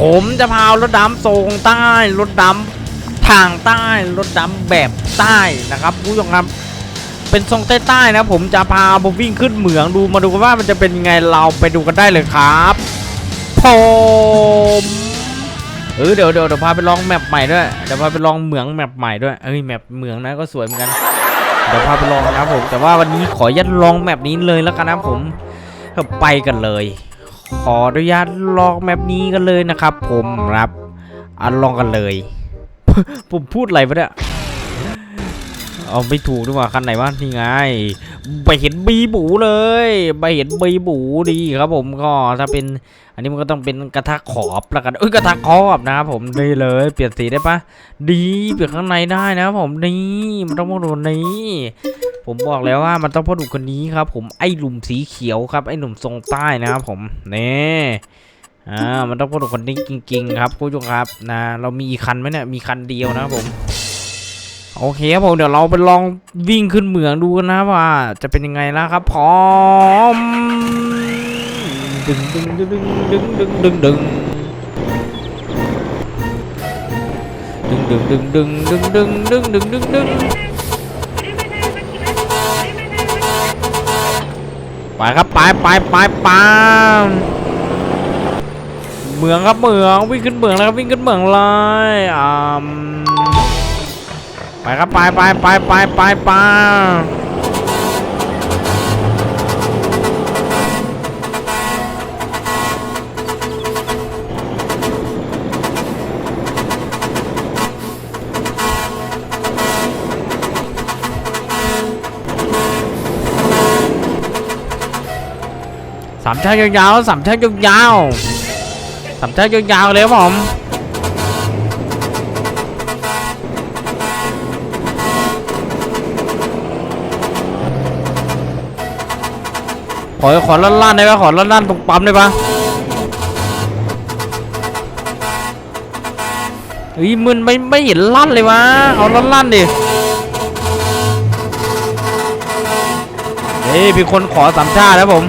ผมจะพารถดำทรงใต้รถดำทางใต้รถดำแบบใต้นะครับผู้ชมครับเป็นทรงใต้ๆนะผมจะพาผมวิ่งขึ้นเหมืองดูมาดูกันว่ามันจะเป็นยังไงเราไปดูกันได้เลยครับผมเออเดี๋ยวเดี๋ยวเดี๋ยวพาไปลองแมปใหม่ด้วยเดี๋ยวพาไปลองเหมืองแมปใหม่ด้วยเอ้ยแมปเหมืองนะก็สวยเหมือนกันเดี๋ยวพาไปลองนะครับผมแต่ว่าวันนี้ขอยัดลองแมปนี้เลยแล้วกันนะผมไปกันเลย ขออนุญาตลองแมปนี้กันเลยนะครับ ผมครับอันลองกันเลย ผมพูดอะไรไปเนี่ยเอาไม่ถูกดีกว่าคันไหนบ้างที่ไงไปเห็นบีบูเลยไปเห็นบีบูดีครับผมก็ถ้าเป็น อันนี้มันก็ต้องเป็นกระทะขอบละกันเอ้ยกระทะขอบนะครับผมได้เลย เปลี่ยนสีได้ปะดีเปลี่ยนข้างในได้นะครับผมนี่มันต้องมาดนนี้ ผมบอกแล้วว่ามันต้องพ่อหนุ่มคนนี้ครับ ผมไอ้หลุมสีเขียวครับไอ้หนุ่มทรงใต้นะครับผมเนี่อ่ามันต้องพ่อหนุ่มคนนี้จริง ๆ ครับคุณผู้ชมครับนะเรามีคันไหมเนี่ยมีคันเดียวนะครับผมโอเคครับผมเดี๋ยวเราไปลองวิ่งขึ้นเหมืองดูกันนะว่า จะเป็นยังไงแล้ครับพร้อมดึงดึงดึงดึงดึงดึงดึงดึงดึงดึงดึงดึงดึงดึงดึงดึงดึง ไปครับไปไปไปไปเมืองครับเมืองวิ่งขึ้นเมืองแล้ววิ่งขึ้นเมืองเลยอ่าไปครับไปไปไปไปไปไป สามชั้นยาวๆสามชั้นยาวๆสามชั้นยาวๆเลยผมขอขอลั่นลั่นได้ไหมขอลั่นลั่นตรงปั๊มได้ปะเฮ้ยมึนไม่ไม่เห็นลั่นเลยวะเอาลั่นลั่นดิเฮ้ยมีคนขอสามชาตินะผม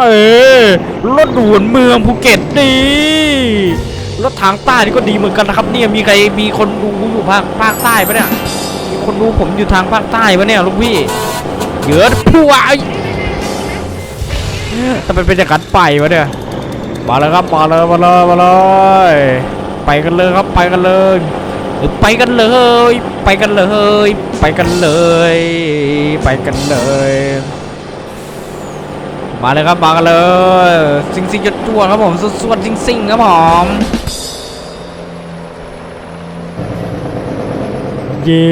เออรถด่วนเมืองภูเก็ตดีรถทางใต้นี่ก็ดีเหมือนกันนะครับเนี่ยมีใครมีคนดูผมอยู่ภาคภาคใต้ปะเนี่ยมีคนดูผมอยู่ทางภาคใต้ปะเนี่ยลุงพี่เยอะผู้วายแต่เป็นเป็นอย่างนั้นไปวะเนี่ยมาแล้วครับมาเลยมาเลยมาเลยไปกันเลยครับไปกันเลยไปกันเลย ไปกันเลย ไปกันเลย ไปกันเลย มาเลยครับมากันเลยสิงซิงจะจวดครับผมสวดสิงซิงครับผมเย้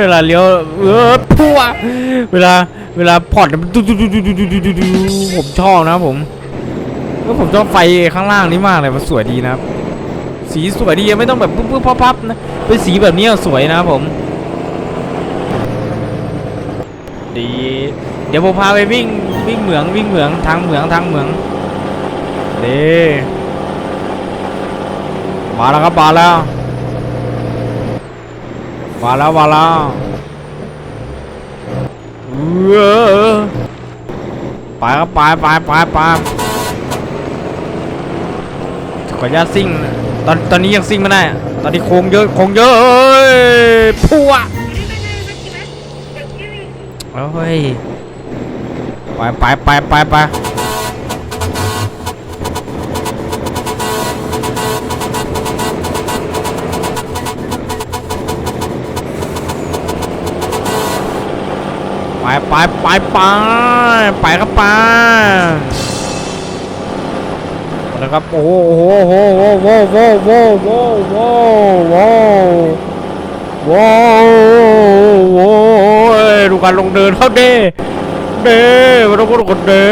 เวลาเลี้ยวเออพัวเวลาเวลาพอดดูดูดูดูดูดูดูดูผมชอบนะผมก็ผมชอบไฟข้างล่างนี้มากเลยมันสวยดีนะสีสวยดีไม่ต้องแบบปึ๊บๆพับๆนะเป็นสีแบบนี้สวยนะผมดีเดี๋ยวผมพาไปวิ่ง วิ่งเหมืองวิ่งเหมืองทางเหมืองทางเหมืองเด้มาแล้วครับมาแล้วมาแล้วมาแล้วไปก็ไปไปไปไปขออนุญาตซิ่งตอนตอนนี้ยังซิ่งไม่ได้ตอนนี้โค้งเยอะโค้งเยอะพัวโอ้ย ไปไปไปไปไปไปไปไปไปไปครับไปนะครับโอ้โหโอ้โหโอ้โหโอ้โหโอ้โหโอ้โหโอ้โหโหดูการลงเดินเขาเด้ เด้มาต้องกดเด้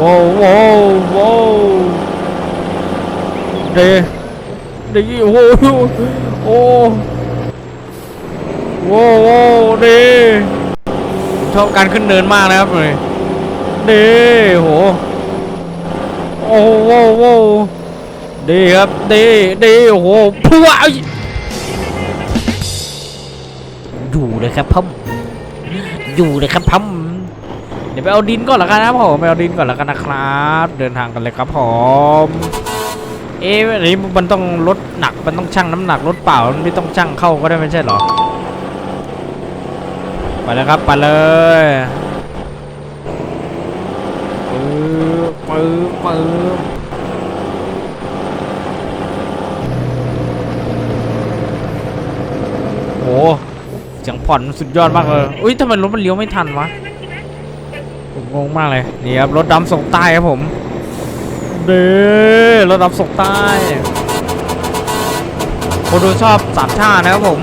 ว้าวว้าวว้าวเด้เด้โอ้โหโอ้ว้าวว้าวเด้ชอบการขึ้นเนินมากนะครับเลยเด้โหโอ้โหว้าวว้าวเด้ครับเด้เด้โอ้โหพัวเอ้ยอยู่เลยครับพ่อ อยู่เลยครับพัมเดี๋ยวไปเอาดินก่อนละกันนะผมไปเอาดินก่อนละกันนะครับ เดินทางกันเลยครับผมเอ๊ะอันนี้มันต้องลดหนักมันต้องชั่งน้ำหนักรถเปล่ามันไม่ต้องชั่งเข้าก็ได้ไม่ใช่หรอไปเลยครับไปเลยปื๊บปื๊บปื๊บโอ้ อนมันสุดยอดมากเลยอุ้ยทำไมรถมันเลี้ยวไม่ทันวะผมงงมากเลยนี่ครับรถดำส่งใต้ครับผมเด้อรถดำส่งใต้คนดูชอบสามชานะครับผม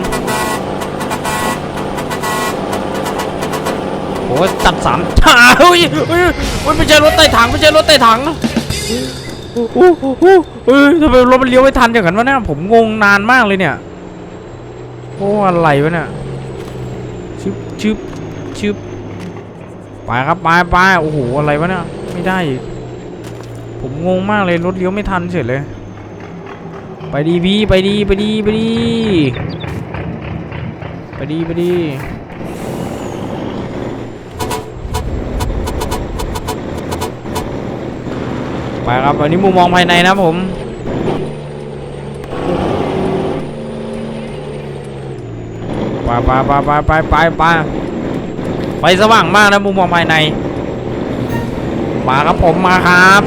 โอ้ยจัดสามชาเฮ้ยเฮ้ยเฮ้ยไม่ใช่รถใต้ถังไม่ใช่รถใต้ถังโอ้โหโอ้โหเฮ้ยทำไมรถมันเลี้ยวไม่ทันอย่างนั้นวะเนี่ยผมงงนานมากเลยเนี่ย โอ้อะไรวะเนี่ย ชึบชึบไปครับไปไปโอ้โหอะไรวะเนี่ยไม่ได้ ผมงงมากเลยรถเลี้ยวไม่ทันเฉยเลย ไปดีพี่ไปดีไปดีไปดีไปดีไปดีไปครับอันนี้มุมมองภายในนะผม ไปไปไปไปไปไปไปไฟสว่างมากนะมุมมองภายใน มาครับผมมาครับ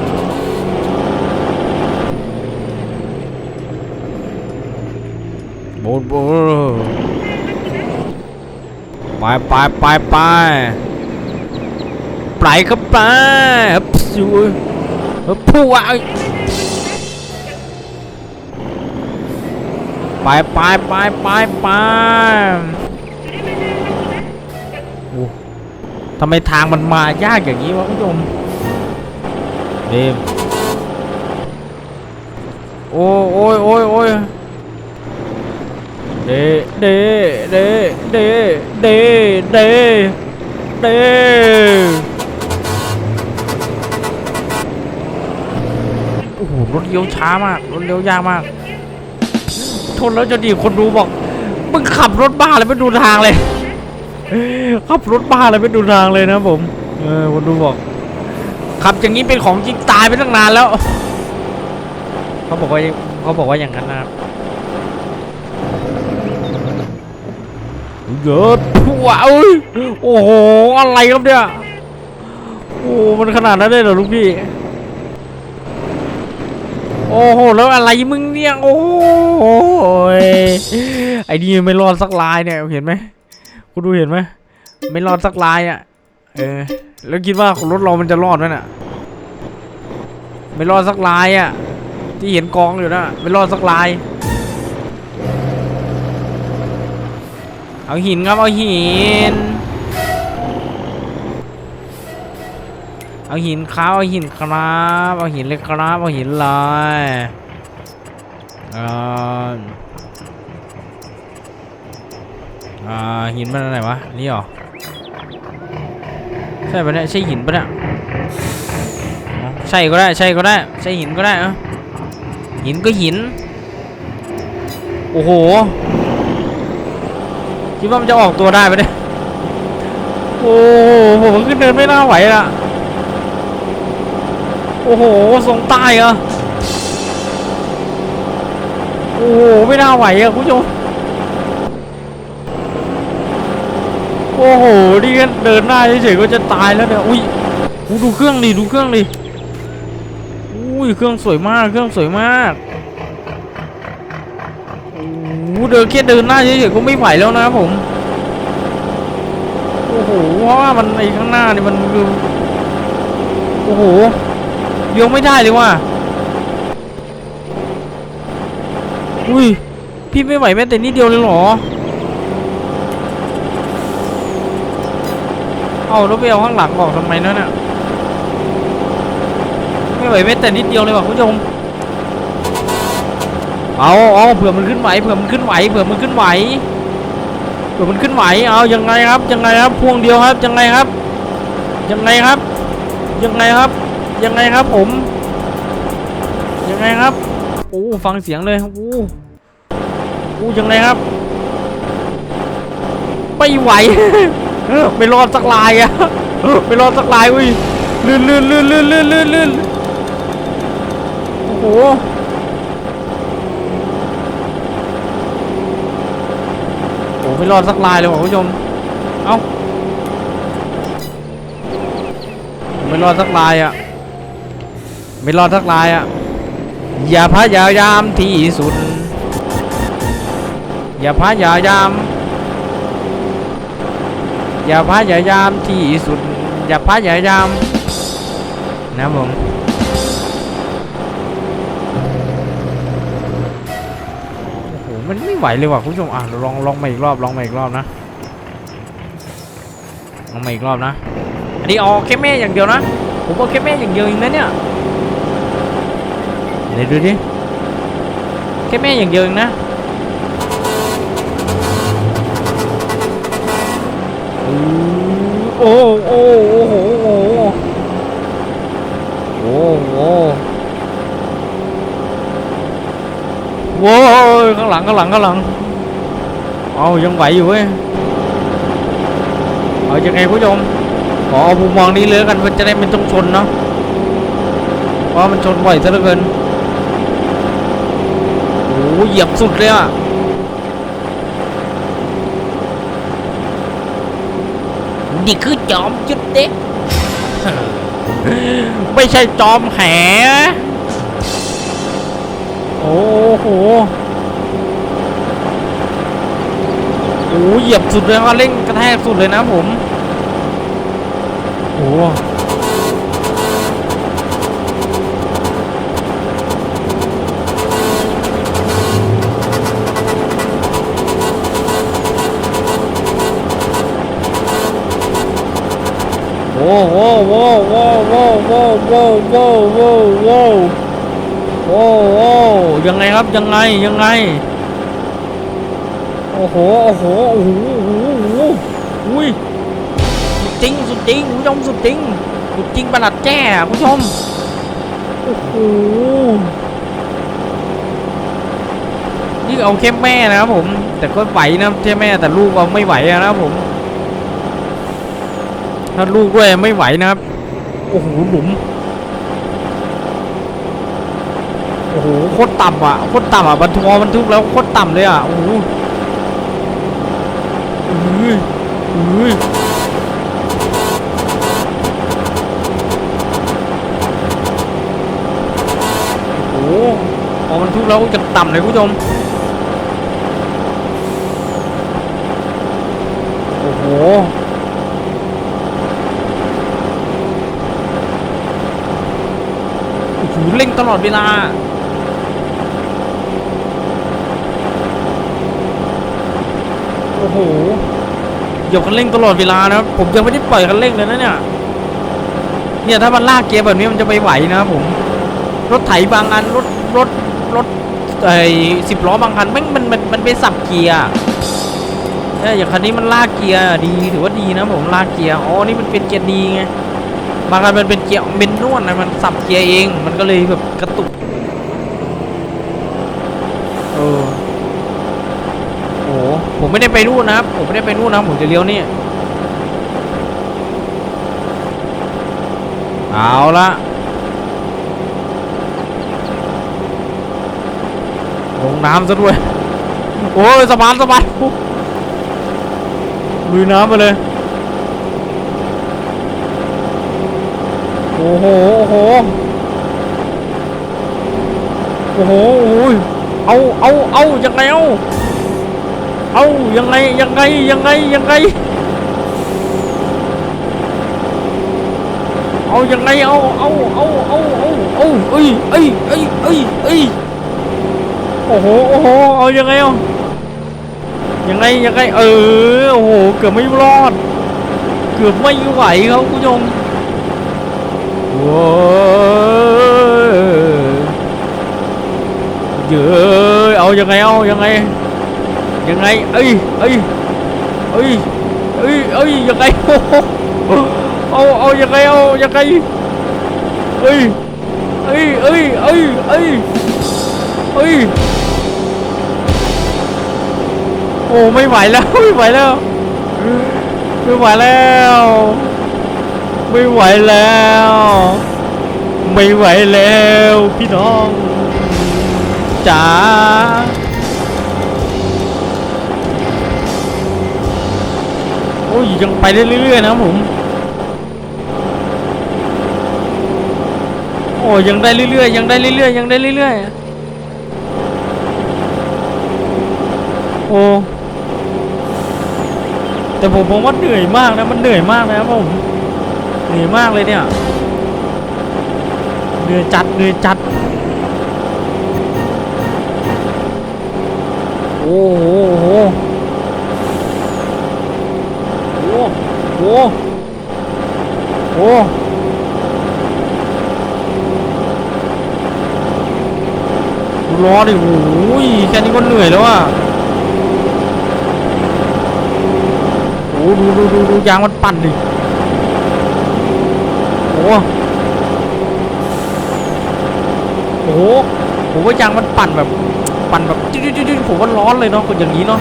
โบนโบนไปไปไปไปไปครับไปฮึบสูฮึบผู้อะ ไปไปไปไปไปโอ้ทำไมทางมันมายากอย่างนี้วะคุณผู้ชมเดมโอ้โอ้ยโอ้ยโอ้ยเดเดเดเดเดเดเดโอ้โหรถเลี้ยวช้ามากรถเลี้ยวยากมาก นแล้วจะดีคนดูบอกมึงขับรถบ้าเลยไม่ดูทางเลย ขับรถบ้าอะไรไม่ดูทางเลยนะผม เออคนดูบอก ขับอย่างนี้เป็นของจริงตายไปตั้งนานแล้ว เขาบอกว่าเขาบอกว่าอย่างนั้นนะครับเยอะว้าวโอ้โห อะไรครับเนี่ย โอ้ มันขนาดนั้นเลยเหรอลูกพี่ โอ้โห แล้วอะไรมึงเนี่ย โอ้ยไอ้นี่ไม่รอดสักลายเนี่ย เห็นไหมคุณดูเห็นไหมไม่รอดสักลายอะ เออ แล้วคิดว่ารถเรามันจะรอดไหมน่ะ ไม่รอดสักลายอะ ที่เห็นกองอยู่นะไม่รอดสักลาย เอาหินครับ เอาหิน เอาหินครับ เอาหินครับ เอาหินเลยครับ เอาหินเลยเอ่ออ่าหินมันอะไรวะ นี่หรอ ใช่ปะเนี่ย ใช่หินปะเนี่ยใช่ก็ได้ ใช่ก็ได้ ใช่หินก็ได้เออหินก็หิน โอ้โห คิดว่ามันจะออกตัวได้ปะเนี่ย โอ้โหผมขึ้นเดินไม่น่าไหวละ โอ้โหทรงใต้เหรอะโอ้โหไม่น่าไหวอะคุณผู้ชมโอ้โหนี่เดินหน้าเฉยๆก็จะตายแล้วเนี่ยอุ้ยดูเครื่องดิดูเครื่องดิอุ้ยเครื่องสวยมากเครื่องสวยมากโอ้เดินแค่เดินหน้าเฉยๆก็ไม่ไหวแล้วนะครับผมโอ้โหเพราะว่ามันไอ้ข้างหน้านี่มันคือโอ้โห ยวไม่ได้เลยว่ะอุ้ย พี่ไม่ไหวแม้แต่นิดเดียวเลยเหรอ เอาแล้วไปเอาข้างหลังบอกทำไมนั่นน่ะไม่ไหวแม้แต่นิดเดียวเลยว่ะคุณผู้ชมเอาเอาเผื่อมันขึ้นไหวเผื่อมันขึ้นไหวเผื่อมันขึ้นไหวเผื่อมันขึ้นไหวเอายังไงครับยังไงครับพวงเดียวครับยังไงครับยังไงครับยังไงครับ ยังไงครับผม ยังไงครับโอ้ฟังเสียงเลยโอ้โอ้ยังไงครับไม่ไหวไม่รอดสักลายอะไม่รอดสักลายอุ้ยลื่นลื่นลื่นลื่นลื่นลื่นลื่นโอ้โหโอ้ไม่รอดสักลายเลยว่ะคุณผู้ชมเอ้าไม่รอดสักลายอะ ไม่รอดสักลายอะอย่าพยายามที่สุด อย่าพยายาม อย่าพยายามที่สุด อย่าพยายาม นะผมโอ้โห มันไม่ไหวเลยว่ะคุณผู้ชม อะ ลอง ลองมาอีกรอบ ลองมาอีกรอบนะ ลองมาอีกรอบนะ อันนี้เอาแค่แม่อย่างเดียวนะ ผมเอาแค่แม่อย่างเดียวเองนะเนี่ย เดี๋ยวดูดิ แค่แม่อย่างเดียวเองนะ โอ้โอ้โอ้โหโอ้โหโว้ยข้างหลังข้างหลังข้างหลัง เอายังไหวอยู่เว้ย เอายังไงผู้ชมขอเอามุมมองนี้เลยกันมันจะได้ไม่ต้องชนเนาะเพราะมันชนบ่อยซะเหลือเกิน เหยียบสุดเลยอะนี่คือจอมจุดเด็กไม่ใช่จอมแหโอ้โหโอ้เหยียบสุดเลยว่าเร่งกระแทกสุดเลยนะผม โอ้ โหโว้โว้โว้โว้โว้โว้โว้โว้โว้โว้โว้โว้ยังไงครับยังไงยังไงโอ้โหโอ้โหโอ้โหโอ้โหโอ้โหอุ้ยสุดจริงสุดจริงคุณผู้ชมสุดจริงสุดจริงประหลัดแจ้คุณผู้ชมโอ้โหนี่เอาแค่แม่นะครับผม แต่ก็ไหวนะแค่แม่แต่ลูกเอาไม่ไหวนะครับผม ถ้าลูกด้วยไม่ไหวนะครับ โอ้โหหลุม โอ้โหโคตรต่ำอะโคตรต่ำอะบรรทุกบรรทุกแล้วโคตรต่ำเลยอะโอ้โหอุ้ยอุ้ยโอ้โหพอมันทุกแล้วจะต่ำเลยคุณผู้ชม โอ้โห โอ้โหเร่งตลอดเวลา โอ้โหเหยียบคันเร่งตลอดเวลานะผมยังไม่ได้ปล่อยคันเร่งเลยนะเนี่ยเนี่ยถ้ามันลากเกียร์แบบนี้มันจะไปไหวนะครับผม รถไถบางอันรถรถรถไอ้สิบล้อบางคันแม่งมันมันมันไปสับเกียร์อะเอออย่างคันนี้มันลากเกียร์ดีถือว่าดีนะผมลากเกียร์อ๋อนี่มันเป็นเกียร์ดีไงบางคันมันเป็นเกียร์เป็นนวดนะมัน สับเกียร์เอง มันก็เลยแบบกระตุกเออโอ้โหผมไม่ได้ไปนู่นนะครับผมไม่ได้ไปนู่นนะผมจะเลี้ยวนี่เอาละลงน้ำซะด้วยโอ้ยสบานสบานลุยน้ำไปเลย โอ้โห ห โอ้โหโอ้ยเอาเอาเอายังไงเอาเอายังไงยังไงยังไงยังไง เอายังไงเอาเอาเอาเอาเอาเอาเอ้ยเอ้ยเอ้ยเอ้ยเอ้ยโอ้โหโอ้โหเอายังไงเอายังไงยังไงเออโอ้โหเกือบไม่รอด เกือบไม่ไหวครับคุณผู้ชม ว้ายเยอะเอายังไงเอายังไงยังไงเอ้ยเอ้ยเอ้ยเอ้ยเอ้ยยังไงเอาเอายังไงเอายังไงเอ้ยเอ้ยเอ้ยเอ้ยเอ้ยเอ้ยโอ้ไม่ไหวแล้วไม่ไหวแล้วไม่ไหวแล้ว ไม่ไหวแล้ว ไม่ไหวแล้วพี่น้องจ๋าโอ้ยยังไปได้เรื่อยๆนะครับผม โอ้ยยังได้เรื่อยๆยังได้เรื่อยๆยังได้เรื่อยๆโอ้แต่ผมผมว่าเหนื่อยมากนะมันเหนื่อยมากนะครับผม เหนื่อยมากเลยเนี่ยเหนื่อยจัดเหนื่อยจัด โอ้โหโอ้โหโอ้โหโอ้โหดูล้อดิโอ้ยแค่นี้ก็เหนื่อยแล้วอะโอ้ดูดูดูดูยางมันปั่นดิ โอ้โอ้โหผมว่ายางมันปั่นแบบ ปั่นแบบจิ๊ดจิ๊ดจิ๊ดผมว่าร้อนเลยเนาะคนอย่างนี้เนาะ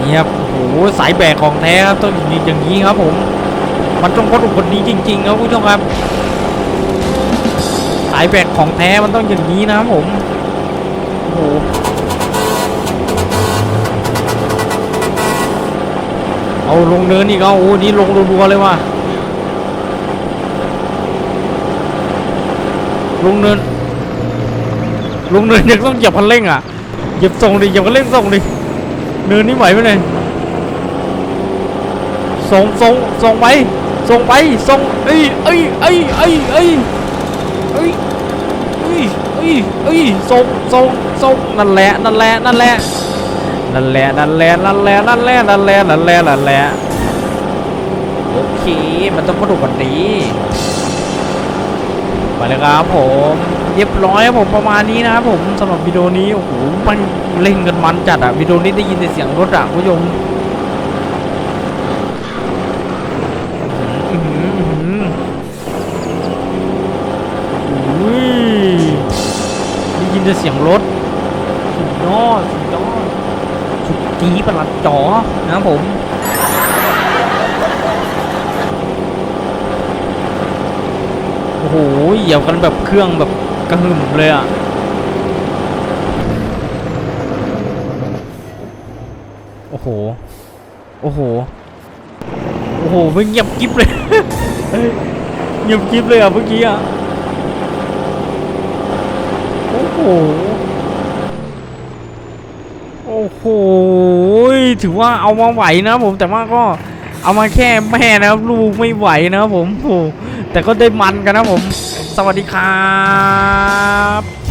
เนี่ยครับโอ้โหสายแบกของแท้ครับต้องอย่างนี้อย่างนี้ครับ ผม มันต้องคนคนนี้จริง ๆ ครับคุณผู้ชมครับ สายแบกของแท้มันต้องอย่างนี้นะครับผมโอ้โหเอาลงเนินอีกเอาโอ้โหนี่ลงรัวๆเลยว่ะ ลุงเนินลุงเนินยังต้องเหยียบคันเร่งอะเหยียบส่งดิเหยียบคันเร่งส่งดิเนินนี่ไหวไหมเนี่ยส่งส่งส่งไปส่งไปส่งเอ้ยเอ้ยเอ้ยเอ้ยเอ้ยเอ้ยเอ้ยเอ้ยเอ้ยส่งส่งส่งนั่นแหละนั่นแหละนั่นแหละนั่นแหละนั่นแหละนั่นแหละนั่นแหละนั่นแหละนั่นแหละนั่นแหละโอเคมันต้องมาดูกันดี ไปเลยครับผมเรียบร้อยครับผมประมาณนี้นะครับผมสำหรับวิดีโอนี้โอ้โหมันเล่นกันมันจัดอะวิดีโอนี้ได้ยินแต่เสียงรถอะคุณผู้ชมได้ยินแต่เสียงรถสุดยอดสุดยอดสุดจีดประหลัดจอนะครับผม โอ้โหเหยียบกันแบบเครื่องแบบกระหึ่มเลยอะโอ้โห โอ้โห โอ้โหไม่เงียบกิ๊บเลยเฮ้ยเงียบกิ๊บเลยอะเมื่อกี้อะ โอ้โห โอ้โห ถือว่าเอามาไหวนะผม แต่ว่าก็เอามาแค่แม่นะครับลูกไม่ไหวนะครับผมโอ้ แต่ก็ได้มันกันนะผม สวัสดีครับ